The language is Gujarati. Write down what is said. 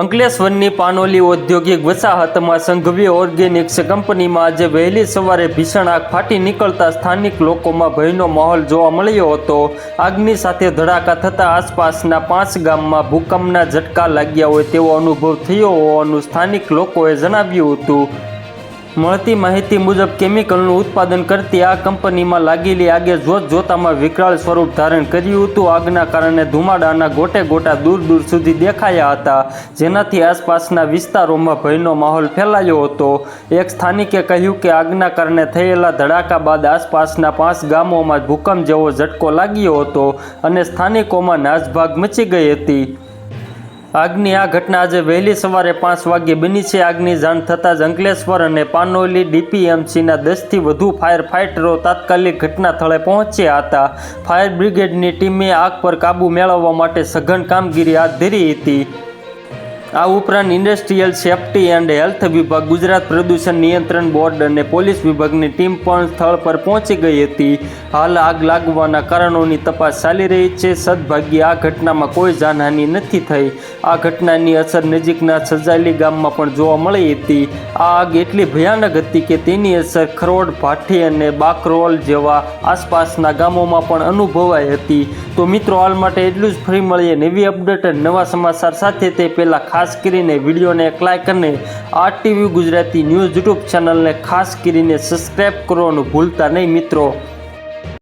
અંકલેશ્વરની પાનોલી ઔદ્યોગિક વસાહતમાં સંઘવી ઓર્ગેનિક્સ કંપનીમાં આજે વહેલી સવારે ભીષણ આગ ફાટી નીકળતા સ્થાનિક લોકોમાં ભયનો માહોલ જોવા મળ્યો હતો. આગની સાથે ધડાકા થતાં આસપાસના પાંચ ગામમાં ભૂકંપના ઝટકા લાગ્યા હોય તેવો અનુભવ થયો હોવાનું સ્થાનિક લોકોએ જણાવ્યું હતું. મળતી માહિતી મુજબ કેમિકલનું ઉત્પાદન કરતી આ કંપનીમાં લાગેલી આગે જોત જોતામાં વિકરાળ સ્વરૂપ ધારણ કર્યું હતું. આગના કારણે ધુમાડાના ગોટે ગોટા દૂર દૂર સુધી દેખાયા હતા. જેનાથી આસપાસના વિસ્તારોમાં ભયનો માહોલ ફેલાયો હતો. એક સ્થાનિકે કહ્યું કે આગના કારણે થયેલા ધડાકા બાદ આસપાસના પાંચ ગામોમાં ભૂકંપ જેવો ઝટકો લાગ્યો હતો અને સ્થાનિકોમાં નાસભાગ મચી ગઈ હતી. આગની આ ઘટના આજે વહેલી સવારે પાંચ વાગ્યે બની છે. આગની જાણ થતાં જ અંકલેશ્વર અને પાનોલી ડીપીએમસીના દસથી વધુ ફાયર ફાઇટરો તાત્કાલિક ઘટના સ્થળે પહોંચ્યા હતા. ફાયર બ્રિગેડની ટીમે આગ પર કાબૂ મેળવવા માટે સઘન કામગીરી હાથ ધરી હતી. આ ઉપરાંત ઇન્ડસ્ટ્રીયલ સેફ્ટી એન્ડ હેલ્થ વિભાગ, ગુજરાત પ્રદૂષણ નિયંત્રણ બોર્ડ અને પોલીસ વિભાગની ટીમ પણ સ્થળ પર પહોંચી ગઈ હતી. હાલ આગ લાગવાના કારણોની તપાસ ચાલી રહી છે. સદભાગ્યે આ ઘટનામાં કોઈ જાનહાનિ નથી થઈ. આ ઘટનાની અસર નજીકના સજાયેલી ગામમાં પણ જોવા મળી હતી. આ આગ એટલી ભયાનક હતી કે તેની અસર ખરોડ, ભાઠી અને બાકરોલ જેવા આસપાસના ગામોમાં પણ અનુભવાઈ હતી. તો મિત્રો, હાલ માટે એટલું જ. ફરી મળીએ નવી અપડેટ નવા સમાચાર સાથે. તે પહેલાં ખાસ કરીને વિડીયોને લાઇક અને આ ટીવી ગુજરાતી ન્યૂઝ યુટ્યુબ ચેનલને ખાસ કરીને સબસ્ક્રાઈબ કરવાનું ભૂલતા નહીં મિત્રો.